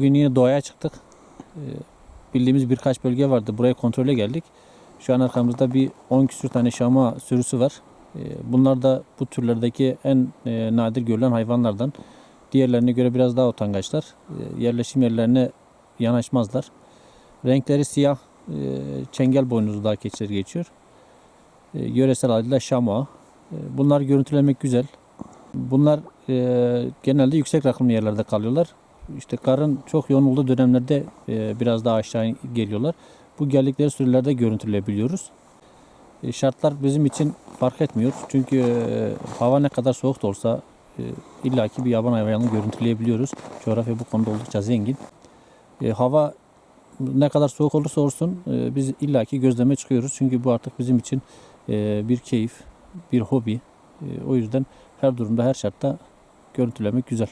Bugün yine doğaya çıktık. Ee, Bildiğimiz birkaç bölge vardı. Buraya kontrole geldik. Şu an arkamızda bir 10 küsür tane şama sürüsü var. Ee, Bunlar da bu türlerdeki en e, nadir görülen hayvanlardan. Diğerlerine göre biraz daha utangaçlar. Ee, Yerleşim yerlerine yanaşmazlar. Renkleri siyah, e, çengel boynuzlu dağ keçileri geçiyor. Yöresel adıyla şama. Bunlar görüntülemek güzel. Bunlar e, genelde yüksek rakımlı yerlerde kalıyorlar. İşte karın çok yoğun olduğu dönemlerde e, biraz daha aşağı geliyorlar. Bu geldikleri sürelerde görüntüleyebiliyoruz. E, şartlar bizim için fark etmiyor. Çünkü e, hava ne kadar soğuk da olsa illaki bir yaban hayvanını görüntüleyebiliyoruz. Coğrafya bu konuda oldukça zengin. Hava ne kadar soğuk olursa olsun biz illaki gözleme çıkıyoruz. Çünkü bu artık bizim için bir keyif, bir hobi. O yüzden her durumda, her şartta görüntülemek güzel.